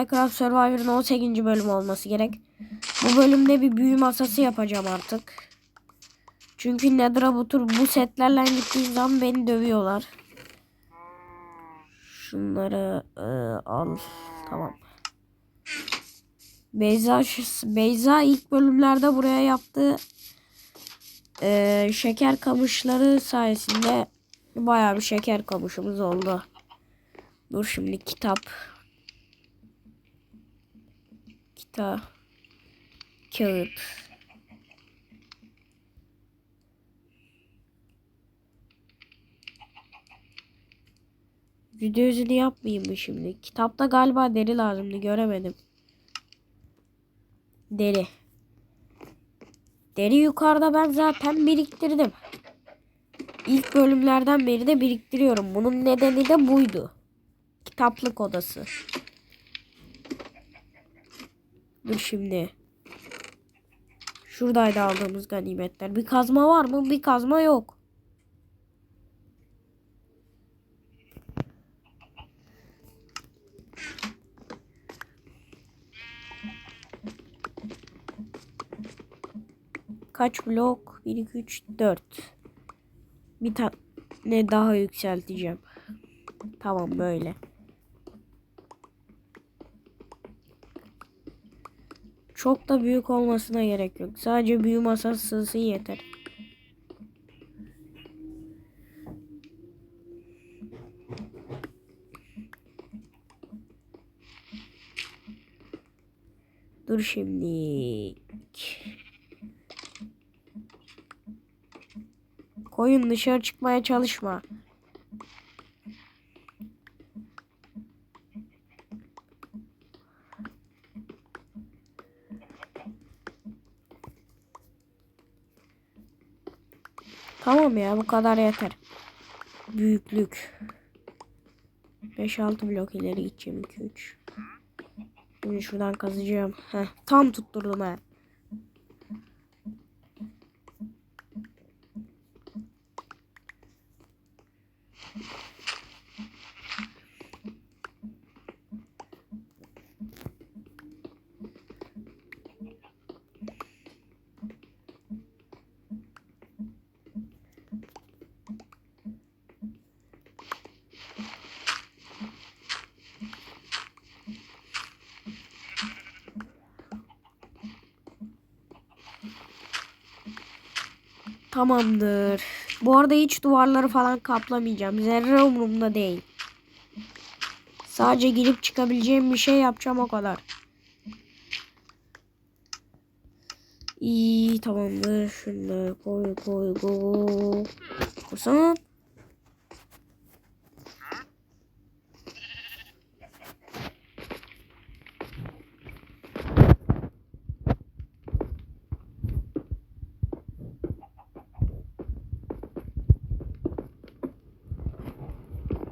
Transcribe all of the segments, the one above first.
Minecraft Survivor'ın 18. bölüm olması gerek. Bu bölümde bir büyü masası yapacağım artık. Çünkü Nether'a bu bu setlerle gittiğim zaman beni dövüyorlar. Şunları e, al. Tamam. Beyza, Beyza ilk bölümlerde buraya yaptığı e, şeker kamışları sayesinde bayağı bir şeker kamışımız oldu. Dur şimdi kitap. Kitap. Kağıt. Video yüzünü yapmayayım mı şimdi? Kitapta galiba deri lazımdı göremedim. Deri. Deri yukarıda ben zaten biriktirdim. İlk bölümlerden beri de biriktiriyorum. Bunun nedeni de buydu. Kitaplık odası. Dur şimdi. Şuradaydı aldığımız ganimetler. Bir kazma var mı? Bir kazma yok. Kaç blok? 1, 2, 3, 4. Bir tane daha yükselteceğim. Tamam böyle. Çok da büyük olmasına gerek yok. Sadece büyü masası yeter. Dur şimdi. Koyun dışarı çıkmaya çalışma. Tamam ya bu kadar yeter. Büyüklük. 5-6 blok ileri gideceğim 2-3. Şimdi şuradan kazacağım. Heh, tam tutturdum ha. Tamamdır. Bu arada hiç duvarları falan kaplamayacağım. Zerre umurumda değil. Sadece girip çıkabileceğim bir şey yapacağım o kadar. İyi tamamdır. Şunları koy koy koy. Kursan.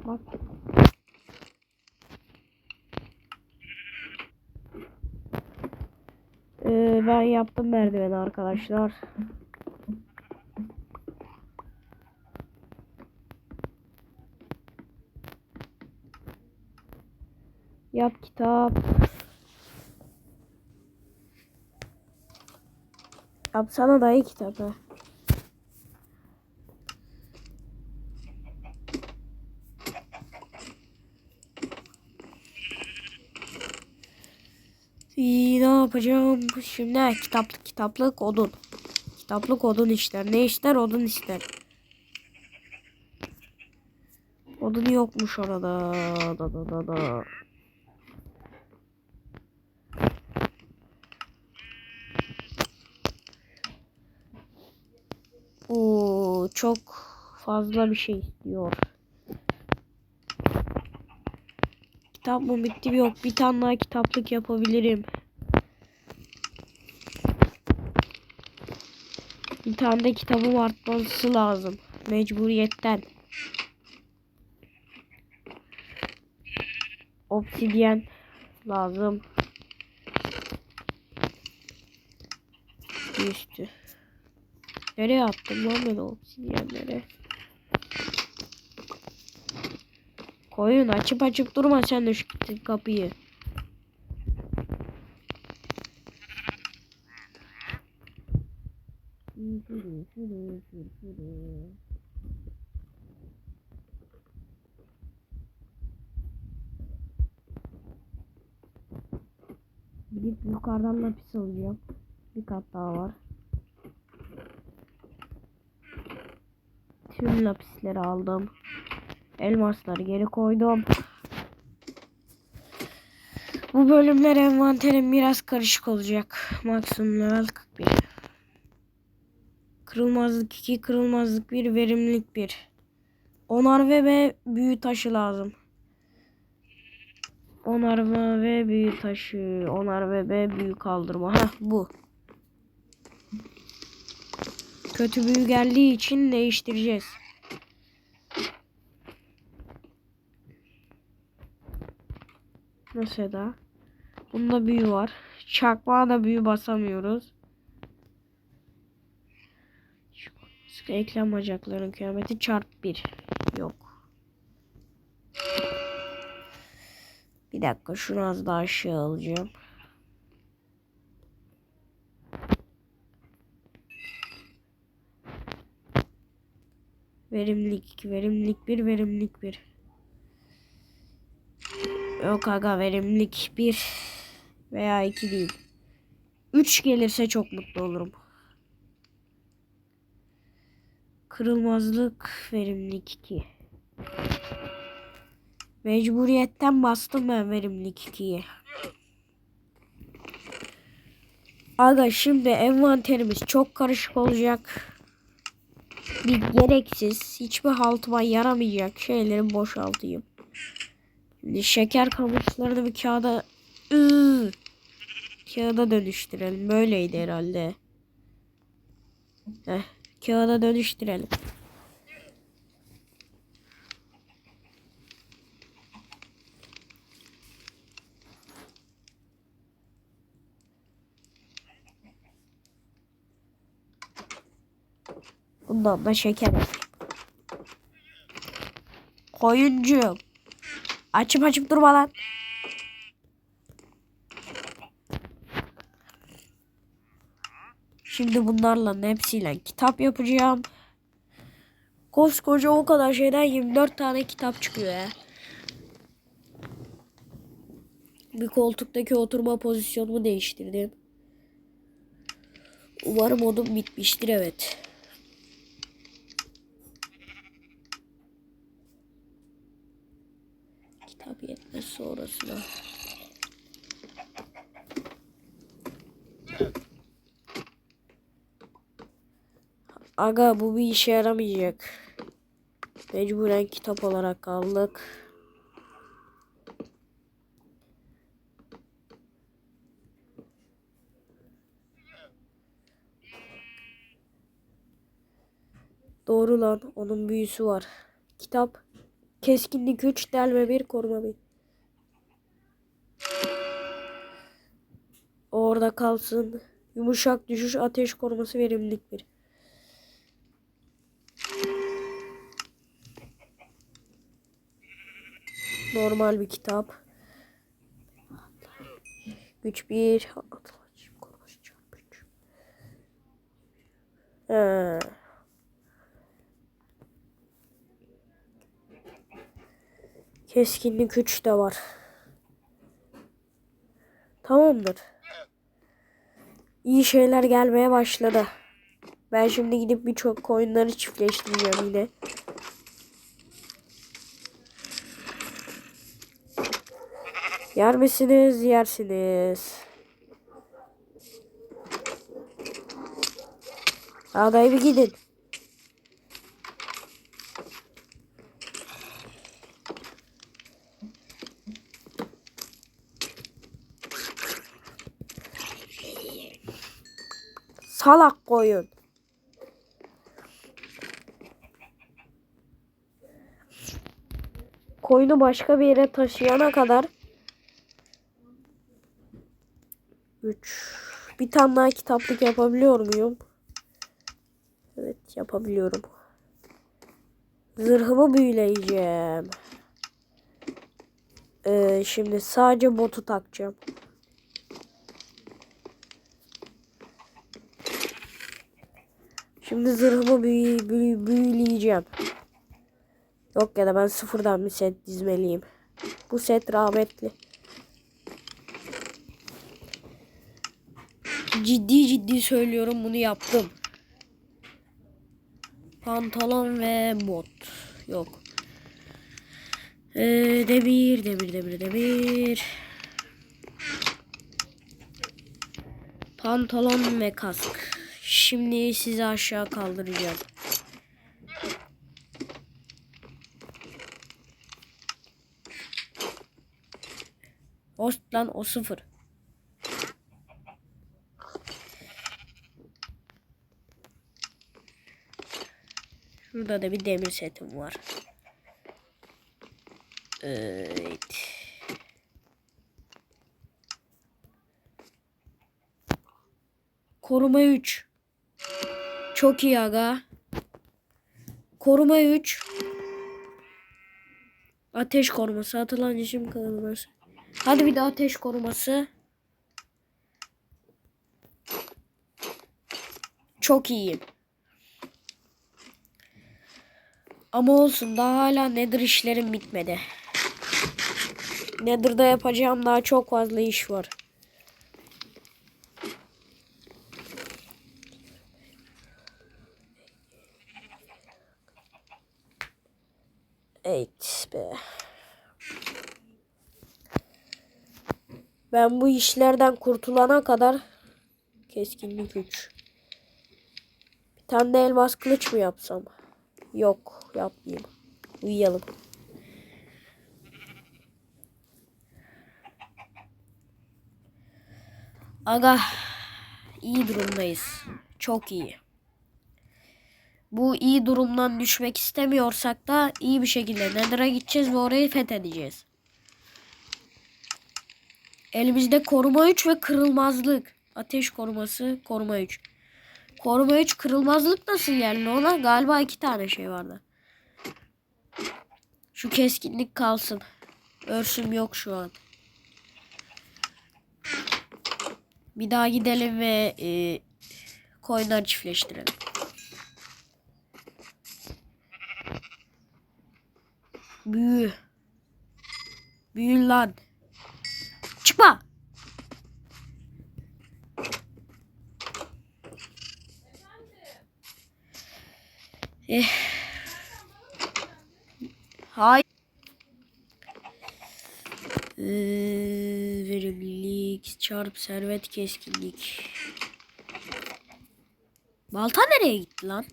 Bak. Ee, ben yaptım merdiveni arkadaşlar. Yap kitap. Yapsana dayı kitabı. İyi ne yapacağım? Şimdi kitaplık kitaplık odun. Kitaplık odun ister. Ne ister? Odun ister. Odun yokmuş orada. Da da da da. Oo, çok fazla bir şey istiyor. Kitap mı bitti yok. Bir tane daha kitaplık yapabilirim. Bir tane de kitabım artması lazım. Mecburiyetten. Obsidyen lazım. Üstü. Nereye attım lan ben obsidyenleri? Koyun açıp açıp durma sen de şu kapıyı. Gidip yukarıdan lapis alacağım. Bir kat daha var. Tüm lapisleri aldım. Elmasları geri koydum. Bu bölümler envanterim biraz karışık olacak. Maksimum level 41. Kırılmazlık 2, kırılmazlık 1, verimlilik 1. Onar ve ve büyü taşı lazım. Onarma ve büyü taşı. Onar ve ve büyü kaldırma. Heh bu. Kötü büyü geldiği için değiştireceğiz. Mesela bunda büyü var. Çakmağa da büyü basamıyoruz. Şu Sıkı eklem bacakların kıyameti çarp 1. Yok. Bir dakika şunu az daha aşağı alacağım. Verimlilik 2, verimlilik 1, verimlilik 1. Yok aga verimlilik 1 veya 2 değil. 3 gelirse çok mutlu olurum. Kırılmazlık verimlilik 2. Mecburiyetten bastım ben verimlilik 2'yi. Aga şimdi envanterimiz çok karışık olacak. Bir gereksiz hiçbir haltıma yaramayacak şeyleri boşaltayım. Şimdi şeker kamışlarını bir kağıda Iı, kağıda dönüştürelim. Böyleydi herhalde. Heh, kağıda dönüştürelim. Bundan da şeker yapayım. Koyuncuğum. Açıp açıp durma lan. Şimdi bunlarla hepsiyle kitap yapacağım. Koskoca o kadar şeyden 24 tane kitap çıkıyor ya. Bir koltuktaki oturma pozisyonumu değiştirdim. Umarım odum bitmiştir evet. Kitap yetmez sonrasına. Aga bu bir işe yaramayacak. Mecburen kitap olarak kaldık. Doğru lan onun büyüsü var. Kitap keskinlik 3 delme 1 koruma 1. Orada kalsın. Yumuşak düşüş ateş koruması verimlilik 1. Normal bir kitap. Güç 1. He. Keskinlik 3 de var. Tamamdır. İyi şeyler gelmeye başladı. Ben şimdi gidip birçok koyunları çiftleştireceğim yine. Yer misiniz? Yersiniz. Adayı bir gidin. Salak koyun. Koyunu başka bir yere taşıyana kadar 3 Bir tane daha kitaplık yapabiliyor muyum? Evet yapabiliyorum. Zırhımı büyüleyeceğim. Ee, şimdi sadece botu takacağım. Şimdi zırhımı büyü, büyü, büyüleyeceğim. Yok ya da ben sıfırdan bir set dizmeliyim. Bu set rahmetli. Ciddi ciddi söylüyorum bunu yaptım. Pantolon ve bot. Yok. Ee, demir, demir, demir, demir. Pantolon ve kask. Şimdi sizi aşağı kaldıracağım. Host lan o sıfır. Şurada da bir demir setim var. Evet. Koruma 3. Çok iyi aga. Koruma 3. Ateş koruması. Atılan cisim koruması. Hadi bir de ateş koruması. Çok iyiyim. Ama olsun daha hala Nether işlerim bitmedi. Nether'da yapacağım daha çok fazla iş var. Evet be. Ben bu işlerden kurtulana kadar keskinlik 3. Bir tane de elmas kılıç mı yapsam? Yok yapmayayım. Uyuyalım. Aga iyi durumdayız. Çok iyi. Bu iyi durumdan düşmek istemiyorsak da iyi bir şekilde Nether'a gideceğiz ve orayı fethedeceğiz. Elimizde koruma 3 ve kırılmazlık. Ateş koruması koruma 3. Koruma 3 kırılmazlık nasıl geldi ona? Galiba iki tane şey vardı. Şu keskinlik kalsın. Örsüm yok şu an. Bir daha gidelim ve e, koyunları çiftleştirelim. Büyü. Büyü lan. Çıkma. Eh. Hay. Ee, verimlilik, çarp, servet, keskinlik. Balta nereye gitti lan?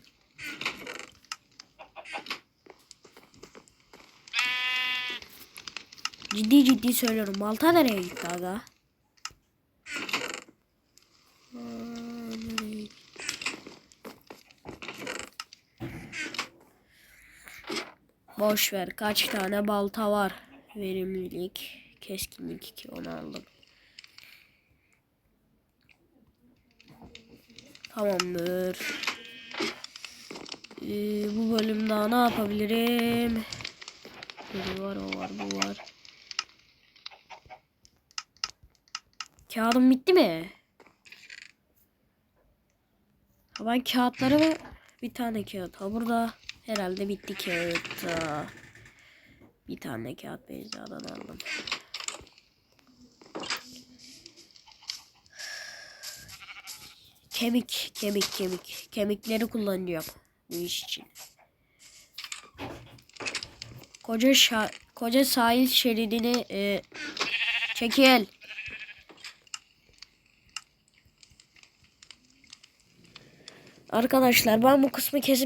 Ciddi ciddi söylüyorum. Balta nereye gitti aga? Aa, nereye gitti? Boş ver. Kaç tane balta var? Verimlilik, keskinlik 2 onu aldım. Tamamdır. Ee, bu bölüm daha ne yapabilirim? Biri var, o var, bu var. Kağıdım bitti mi? Ben kağıtları ve bir tane kağıt. Ha burada herhalde bitti kağıt. Bir tane kağıt Beyza'dan aldım. Kemik, kemik, kemik. Kemikleri kullanacağım bu iş için. Koca şa koca sahil şeridini e, çekil. Arkadaşlar ben bu kısmı kesip